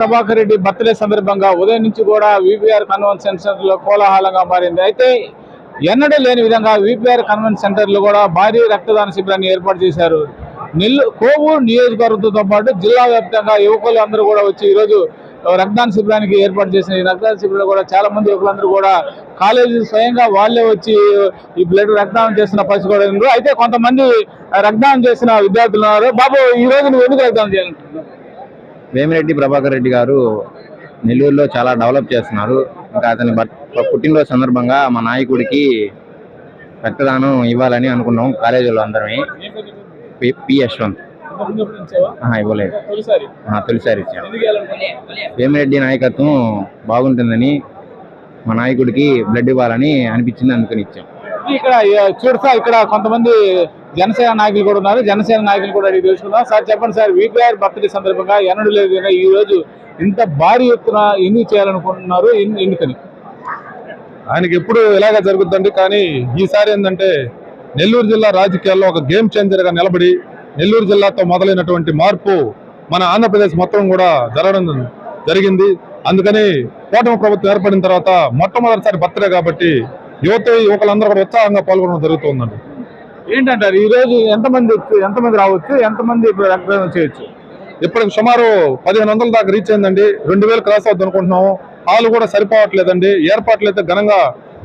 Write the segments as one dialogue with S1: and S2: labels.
S1: Prabhakar Reddy birthday సందర్భంగా ఉదయం నుంచి కూడా విపిఆర్ కన్వెన్షన్ సెంటర్లో కోలాహలంగా మారింది. అయితే ఎన్నడూ లేని విధంగా విపిఆర్ కన్వెన్షన్ సెంటర్లో కూడా భారీ రక్తదాన శిబిరాన్ని ఏర్పాటు చేశారు. నెల్లు కోవూరు నియోజకవర్గంతో పాటు జిల్లా వ్యాప్తంగా యువకులు అందరూ కూడా వచ్చి ఈరోజు రక్తదాన శిబిరానికి ఏర్పాటు చేసిన ఈ రక్తదాన శిబిరంలో కూడా చాలా మంది యువకులందరూ కూడా కాలేజీ స్వయంగా వాళ్ళే వచ్చి ఈ బ్లడ్ రక్తదానం చేస్తున్న పరిస్థితి కూడా అయితే కొంతమంది రక్తదానం చేసిన విద్యార్థులు ఉన్నారు. బాబు ఈ రోజు నువ్వు ఎందుకు రక్తదానం చేయాలంటున్నావు
S2: వేమిరెడ్డి ప్రభాకర్ రెడ్డి గారు నెల్లూరులో చాలా డెవలప్ చేస్తున్నారు. ఇంకా అతని బట్- పుట్టినరోజు సందర్భంగా మా నాయకుడికి రక్తదానం ఇవ్వాలని అనుకున్నాం కాలేజీలో అందరమే పి- యశ్వంత్. ఇవ్వలేదు.
S1: తొలిసారి
S2: ఆ, ఇచ్చాం. వేమిరెడ్డి నాయకత్వం బాగుంటుందని మా నాయకుడికి బ్లడ్ ఇవ్వాలని అనిపించింది అందుకని ఇచ్చాం.
S1: ఇక్కడ చూడసా ఇక్కడ కొంతమంది జనసేన నాయకులు కూడా ఉన్నారు. జనసేన నాయకులు కూడా అడిగి తెలుసుకుందాం. సార్ చెప్పండి సార్ విపిఆర్ బర్త్డే సందర్భంగా ఎన్నడూ లేదు ఈ రోజు ఇంత భారీ ఎత్తున ఎందుకు చేయాలనుకుంటున్నారు? ఎందుకని?
S3: ఆయనకి ఎప్పుడు ఇలాగ జరుగుతుందండి. కానీ ఈసారి ఏంటంటే నెల్లూరు జిల్లా రాజకీయాల్లో ఒక గేమ్ చేంజర్గా నిలబడి నెల్లూరు జిల్లాతో మొదలైనటువంటి మార్పు మన ఆంధ్రప్రదేశ్ మొత్తం కూడా జరగడం జరిగింది. అందుకని కూటమి ప్రభుత్వం ఏర్పడిన తర్వాత మొట్టమొదటిసారి బర్త్డే కాబట్టి యువత యువకులందరూ కూడా ఉత్సాహంగా పాల్గొనడం జరుగుతుందండి.
S1: ఏంటంటారు? ఈ రోజు ఎంతమంది వచ్చు- ఎంతమంది రావచ్చు ఎంతమంది ఇప్పుడు రక్తదానం చేయొచ్చు?
S3: ఇప్పటికి సుమారు పదిహేను వందల దాకా రీచ్ అయిందండి. రెండు వేలు క్రాస్ అవుతుంది అనుకుంటున్నాము. హాల్ కూడా సరిపోవట్లేదండి. ఏర్పాట్లు అయితే ఘనంగా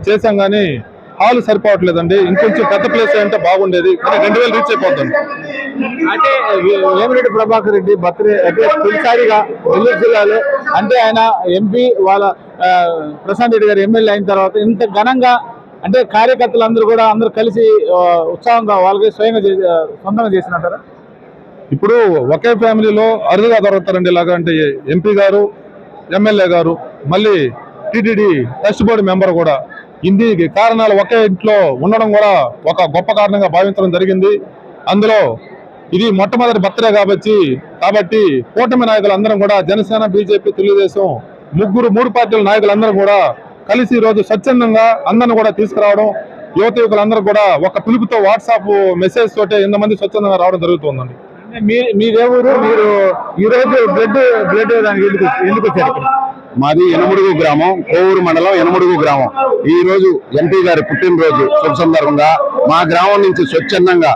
S3: చేశాం కానీ హాల్ సరిపోవట్లేదండి. ఇంకొంచెం పెద్ద ప్లేస్ అంటే బాగుండేది. కానీ రెండు వేలు రీచ్ అయిపోతుంది
S1: అంటే వేమిరెడ్డి ప్రభాకర్ రెడ్డి బర్త్డే అంటే తొలిసారిగా నెల్లూరు జిల్లాలో అంటే ఆయన ఎంపీ వాళ్ళ ప్రశాంత్ రెడ్డి గారు ఎమ్మెల్యే అయిన తర్వాత ఇంత ఘనంగా అంటే కార్యకర్తలు అందరూ కూడా అందరూ కలిసి ఉత్సాహంగా వాళ్ళకి స్వయంగా సొంతంగా చేసినట్టారా?
S3: ఇప్పుడు ఒకే ఫ్యామిలీలో అరుదుగా దొరుకుతారండి ఇలాగ అంటే ఎంపీ గారు ఎమ్మెల్యే గారు మళ్ళీ టీటీడీ ట్రస్ట్ బోర్డు మెంబర్ కూడా. ఇన్ని కారణాలు ఒకే ఇంట్లో ఉండడం కూడా ఒక గొప్ప కారణంగా భావించడం జరిగింది. అందులో ఇది మొట్టమొదటి బర్త్డే కాబట్టి కాబట్టి కూటమి నాయకులు అందరం కూడా జనసేన బీజేపీ తెలుగుదేశం ముగ్గురు మూడు పార్టీల నాయకులందరూ కూడా కలిసి ఈ రోజు స్వచ్ఛందంగా అందరిని కూడా తీసుకురావడం యువత యువకులందరూ కూడా ఒక పిలుపుతో వాట్సాప్ మెసేజ్ తోటే ఇంతమంది స్వచ్ఛందంగా రావడం జరుగుతుందండి.
S1: అంటే మీ మీదే ఊరు? మీరు ఈ రోజు బ్లడ్ బ్లడ్ దానికి ఎందుకు ఎందుకు వచ్చారు?
S4: మాది ఎనముడుగు గ్రామం కోవూరు మండలం ఎనముడుగు గ్రామం. ఈ రోజు ఎంపీ గారి పుట్టినరోజు శుభ సందర్భంగా మా గ్రామం నుంచి స్వచ్ఛందంగా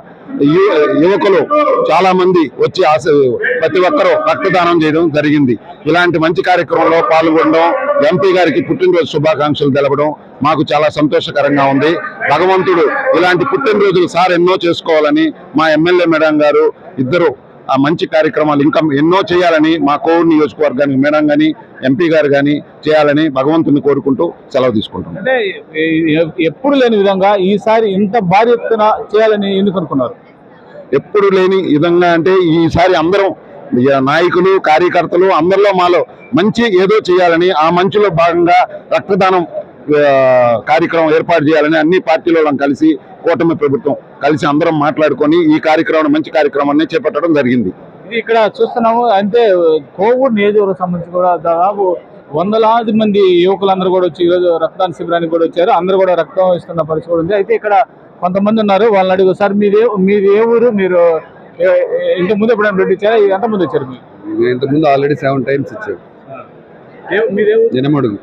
S4: యువకులు చాలా మంది వచ్చి ఆశ ప్రతి ఒక్కరూ రక్తదానం చేయడం జరిగింది. ఇలాంటి మంచి కార్యక్రమంలో పాల్గొనడం ఎంపీ గారికి పుట్టినరోజు శుభాకాంక్షలు తెలపడం మాకు చాలా సంతోషకరంగా ఉంది. భగవంతుడు ఇలాంటి పుట్టినరోజులు సార్ ఎన్నో చేసుకోవాలని మా ఎమ్మెల్యే మేడం గారు ఇద్దరు ఆ మంచి కార్యక్రమాలు ఇంకా ఎన్నో చేయాలని మా కోవూరు నియోజకవర్గానికి మేడం కానీ ఎంపీ గారు కానీ చేయాలని భగవంతుని కోరుకుంటూ సెలవు తీసుకుంటున్నాం.
S1: అంటే ఎప్పుడు లేని విధంగా ఈసారి ఇంత భారీ ఎత్తున చేయాలని ఎందుకు అనుకున్నారు?
S4: ఎప్పుడు లేని విధంగా అంటే ఈసారి అందరం నాయకులు కార్యకర్తలు అందరిలో మాలో మంచి ఏదో చేయాలని ఆ మంచిలో భాగంగా రక్తదానం కార్యక్రమం ఏర్పాటు చేయాలని అన్ని పార్టీల కలిసి కూటమి ప్రభుత్వం కలిసి అందరం మాట్లాడుకొని ఈ కార్యక్రమం మంచి కార్యక్రమాన్ని చేపట్టడం జరిగింది.
S1: ఇక్కడ చూస్తున్నాము అంటే కోవిడ్ నియోజకవర్గం సంబంధించి కూడా దాదాపు వందలాది మంది యువకులందరూ కూడా వచ్చి ఈరోజు రక్తదాన శిబిరానికి కూడా వచ్చారు. అందరూ కూడా రక్తం ఇస్తున్న పరిస్థితి కూడా ఉంది. అయితే ఇక్కడ కొంతమంది ఉన్నారు వాళ్ళని అడుగు సార్ మీది మీది ఏ ఊరు? మీరు ఇంత ముందు ఎప్పుడైనా బ్లడ్ ఇచ్చారా? ఎంత మంది వచ్చారు మీరు?
S5: ఇంతకుముందు ఆల్రెడీ సెవెన్ టైమ్స్ ఇచ్చాడు
S1: మీది ఊరు?
S5: జనమడుగు.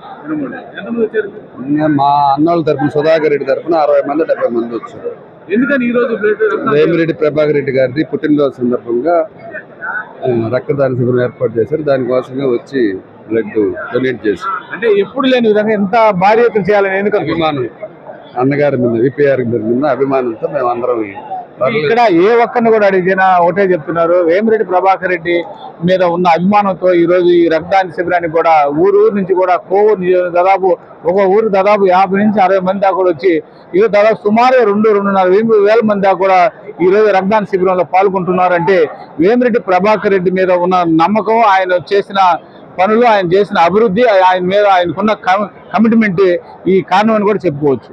S5: మా అన్నోళ్ళ తరపున సుధాకర్ రెడ్డి తరపున అరవై మంది డెబ్బై మంది వచ్చారు.
S1: ఎందుకని ఈ రోజు
S5: వేమిరెడ్డి ప్రభాకర్ రెడ్డి గారిది పుట్టినరోజు సందర్భంగా రక్తదాన శిబిరం ఏర్పాటు చేశారు. దానికోసమే వచ్చి బ్లడ్ డొనేట్ చేశారు.
S1: అంటే ఎప్పుడు లేని విధంగా ఎంత భారీ ఎత్తున చేయాలని ఎందుకు?
S5: అభిమానం. అన్నగారి మీద విపిఆర్ మీద అభిమానంతో మేము అందరం
S1: ఇక్కడ ఏ ఒక్కరిని కూడా అడిగినా ఒకటే చెప్తున్నారు. వేమిరెడ్డి ప్రభాకర్ రెడ్డి మీద ఉన్న అభిమానంతో ఈ రోజు ఈ రక్తదాన శిబిరాన్ని కూడా ఊరు ఊరు నుంచి కూడా కోవూరు దాదాపు ఒక ఊరు దాదాపు యాభై నుంచి అరవై మంది దాకా కూడా వచ్చి ఈరోజు దాదాపు సుమారు రెండు రెండున్నర వేల వేల మంది దాకా కూడా ఈ రోజు రక్తదాన శిబిరంలో పాల్గొంటున్నారంటే వేమిరెడ్డి ప్రభాకర్ రెడ్డి మీద ఉన్న నమ్మకం ఆయన చేసిన పనులు ఆయన చేసిన అభివృద్ధి ఆయన మీద ఆయనకున్న కమిట్మెంట్ ఈ కారణం అని కూడా చెప్పుకోవచ్చు.